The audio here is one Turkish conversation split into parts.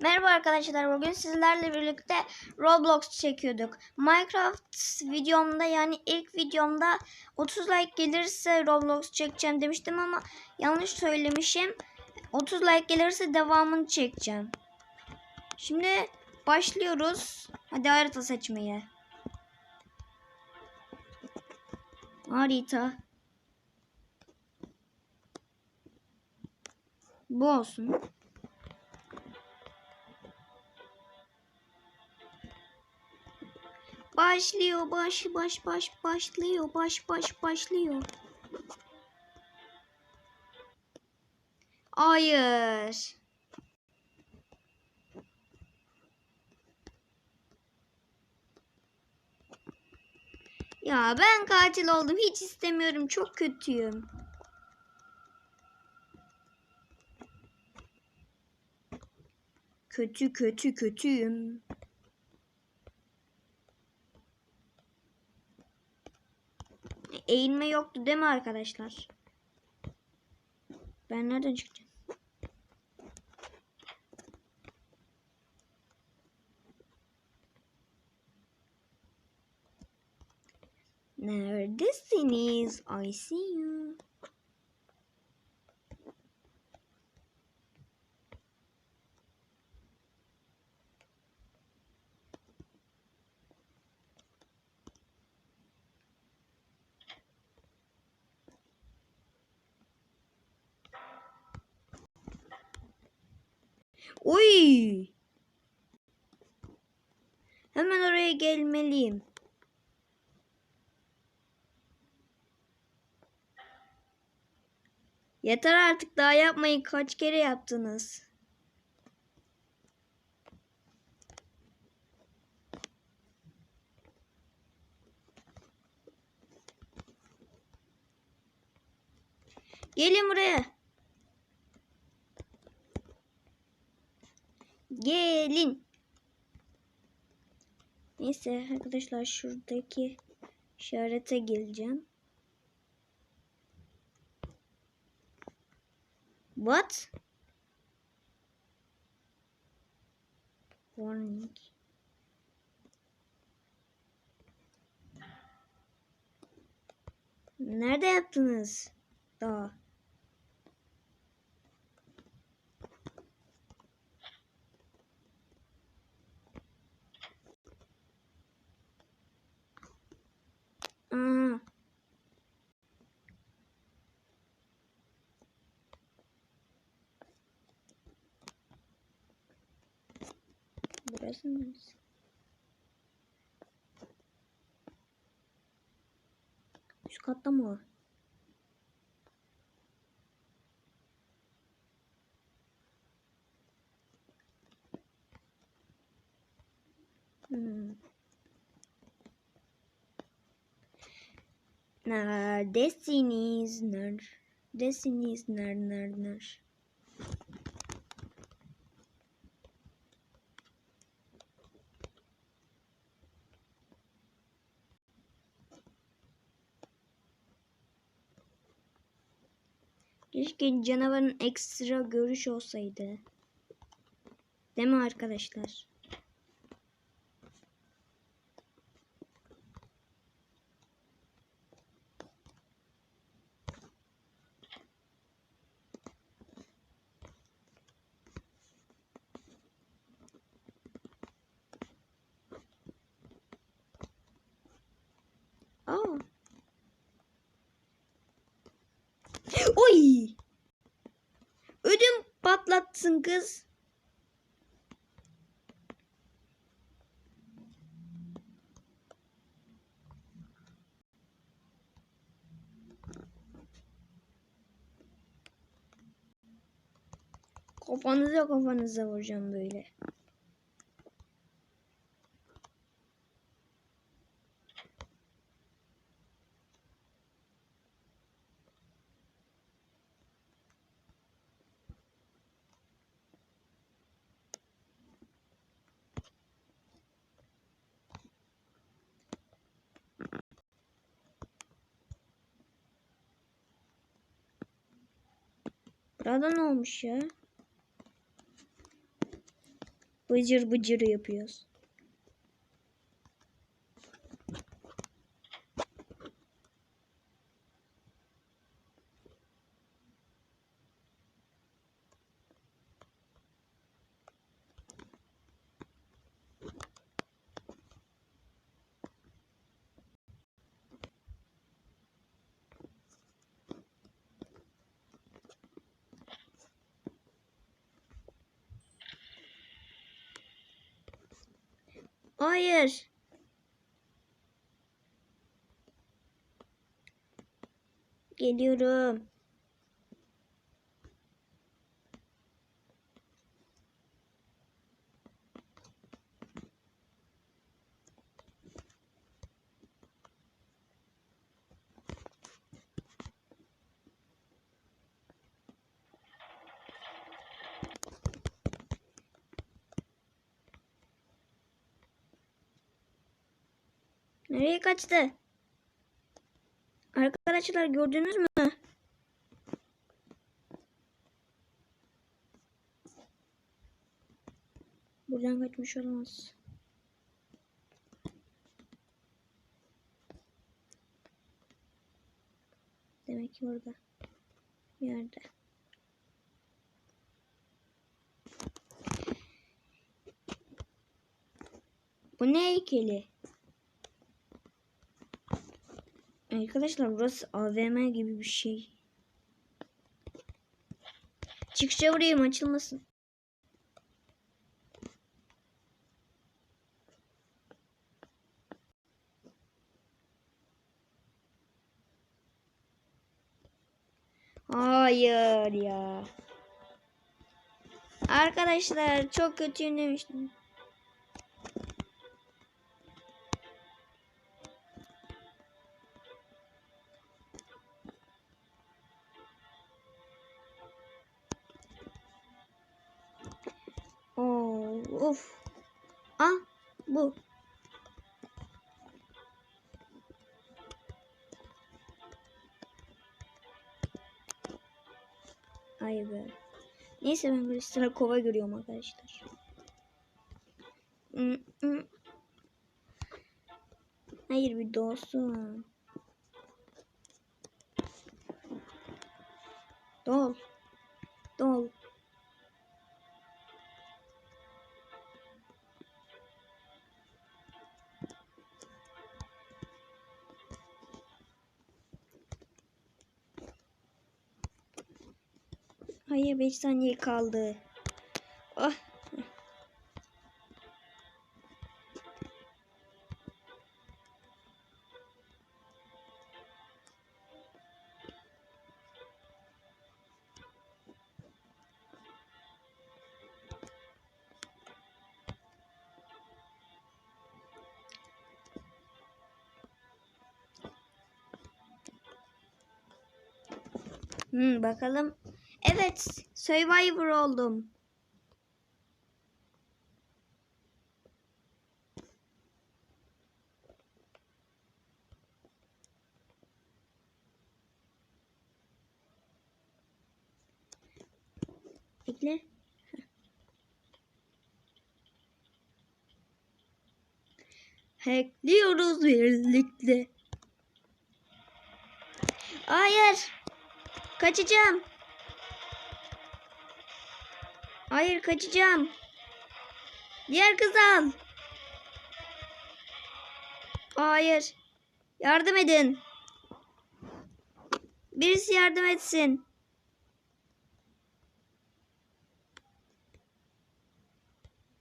Merhaba arkadaşlar. Bugün sizlerle birlikte Roblox çekiyorduk. Minecraft videomda yani ilk videomda 30 like gelirse Roblox çekeceğim demiştim ama yanlış söylemişim. 30 like gelirse devamını çekeceğim. Şimdi başlıyoruz. Hadi harita seçmeye. Harita. Bu olsun. Başlıyor baş baş baş başlıyor baş baş başlıyor. Hayır. Ya ben katil oldum. Hiç istemiyorum. Çok kötüyüm. Kötü kötü kötüyüm. Eğilme yoktu değil mi arkadaşlar? Ben nereden çıkacağım? Neredesiniz? I see you. Hemen oraya gelmeliyim. Yeter artık daha yapmayın. Kaç kere yaptınız? Gelin buraya. Gelin. Neyse arkadaşlar şuradaki işarete geleceğim. What? Warning. Nerede yaptınız? Daha. Aa. Burası neresi? Üst katta mı? Hmm. Neredesiniz? Neredesiniz? Ner ner Keşke canavarın ekstra görüş olsaydı. Değil mi arkadaşlar? Patlatsın kız. Kafanıza kafanıza vuracağım böyle. Burada ne olmuş ya? Bıcır bıcır yapıyoruz. Hayır. Geliyorum. Nereye kaçtı? Arkadaşlar gördünüz mü? Buradan kaçmış olamaz. Demek ki orada. Bir yerde. Bu ne heykeli? Arkadaşlar burası AVM gibi bir şey. Çıkışa vurayım açılmasın. Hayır ya. Arkadaşlar çok kötüyüm demiştim. Of. Ah bu. Ay be. Neyse ben böyle sıra kova görüyorum arkadaşlar. Hmm, hmm. Hayır bir doğsun. Dol. Dol. Hayır 5 saniye kaldı. Ah. Hmm, bakalım. Evet, Survivor oldum. Bekle. Hackliyoruz birlikte. Hayır. Kaçacağım. Hayır kaçacağım. Diğer kızı al. Hayır. Yardım edin. Birisi yardım etsin.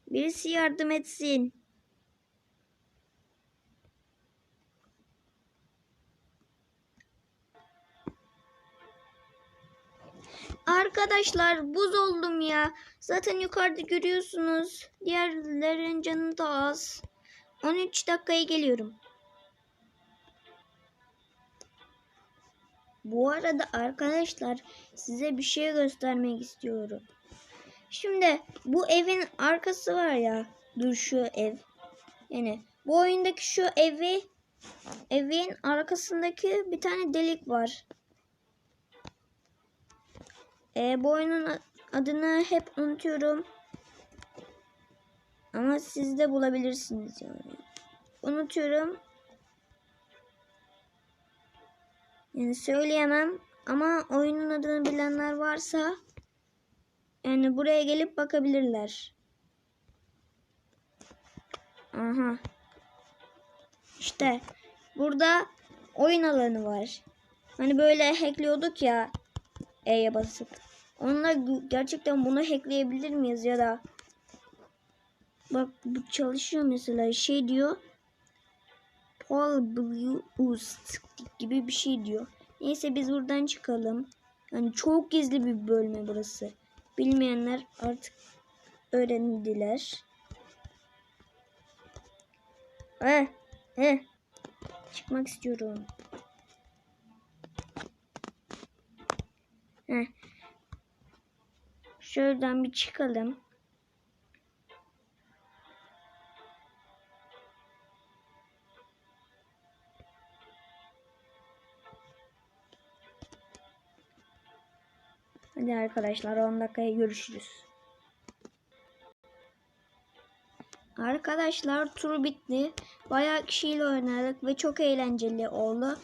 Birisi yardım etsin. Arkadaşlar buz oldum ya. Zaten yukarıda görüyorsunuz. Diğerlerin canı da az. 13 dakikaya geliyorum. Bu arada arkadaşlar size bir şey göstermek istiyorum. Şimdi bu evin arkası var ya. Dur şu ev. Yani bu oyundaki şu evi evin arkasındaki bir tane delik var. E, bu oyunun adını hep unutuyorum. Ama siz de bulabilirsiniz yani. Unutuyorum. Yani söyleyemem ama oyunun adını bilenler varsa yani buraya gelip bakabilirler. Aha. İşte burada oyun alanı var. Hani böyle hackliyorduk ya E'ye basıp. Onunla gerçekten bunu hackleyebilir miyiz ya da bak bu çalışıyor mesela şey diyor Paul Blue Boost gibi bir şey diyor. Neyse biz buradan çıkalım. Yani çok gizli bir bölme burası. Bilmeyenler artık öğrendiler. Heh, heh. Çıkmak istiyorum. Heh. Şuradan bir çıkalım. Hadi arkadaşlar 10 dakikaya görüşürüz. Arkadaşlar tur bitti. Bayağı kişiyle oynadık ve çok eğlenceli oldu.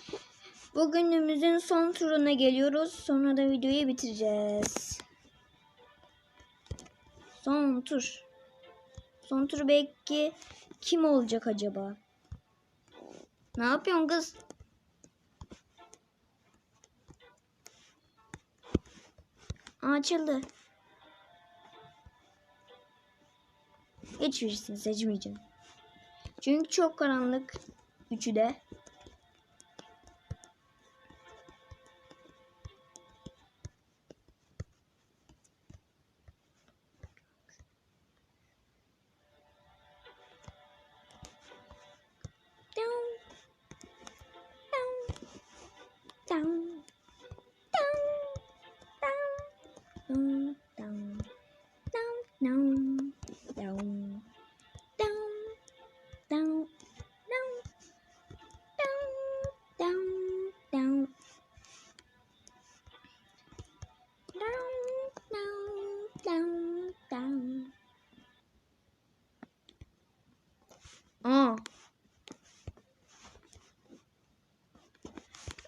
Bugünümüzün son turuna geliyoruz. Sonra da videoyu bitireceğiz. Son tur. Son tur belki kim olacak acaba? Ne yapıyorsun kız? Açıldı. Hiçbirisini seçmeyeceğim. Çünkü çok karanlık. Üçü de.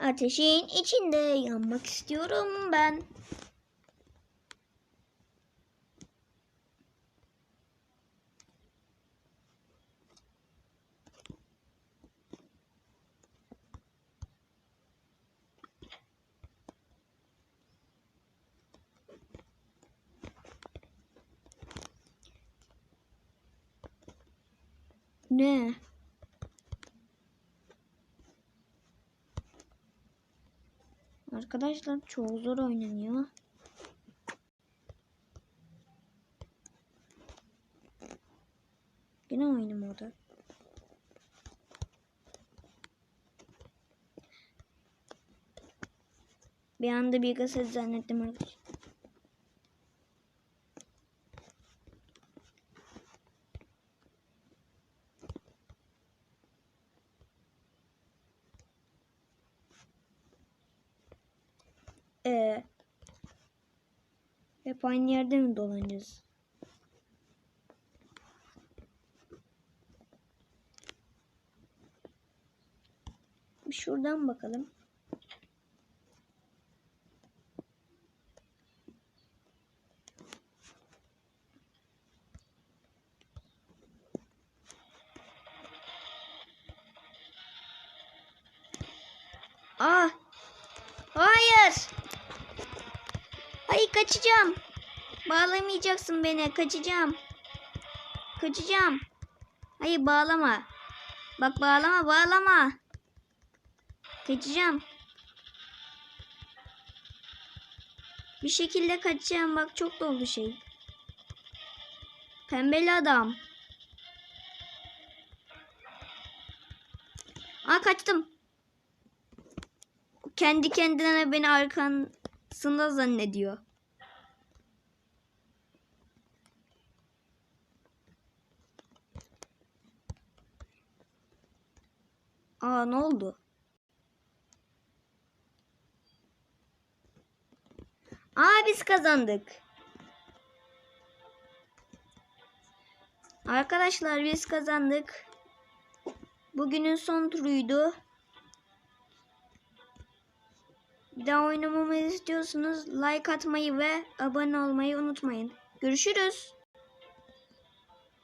Ateşin içinde yanmak istiyorum ben. Ne? Arkadaşlar çok zor oynanıyor. Yine aynı moda. Bir anda bir kaset zannettim arkadaşlar. Hep aynı yerde mi dolanacağız? Bir şuradan bakalım. Bağlamayacaksın beni. Kaçacağım. Kaçacağım. Hayır bağlama. Bak bağlama bağlama. Kaçacağım. Bir şekilde kaçacağım. Bak çok doldu şey. Pembeli adam. Aa kaçtım. Kendi kendine beni arkasında zannediyor. Aa ne oldu? Aa biz kazandık. Arkadaşlar biz kazandık. Bugünün son turuydu. Bir daha oynamamı istiyorsanız like atmayı ve abone olmayı unutmayın. Görüşürüz.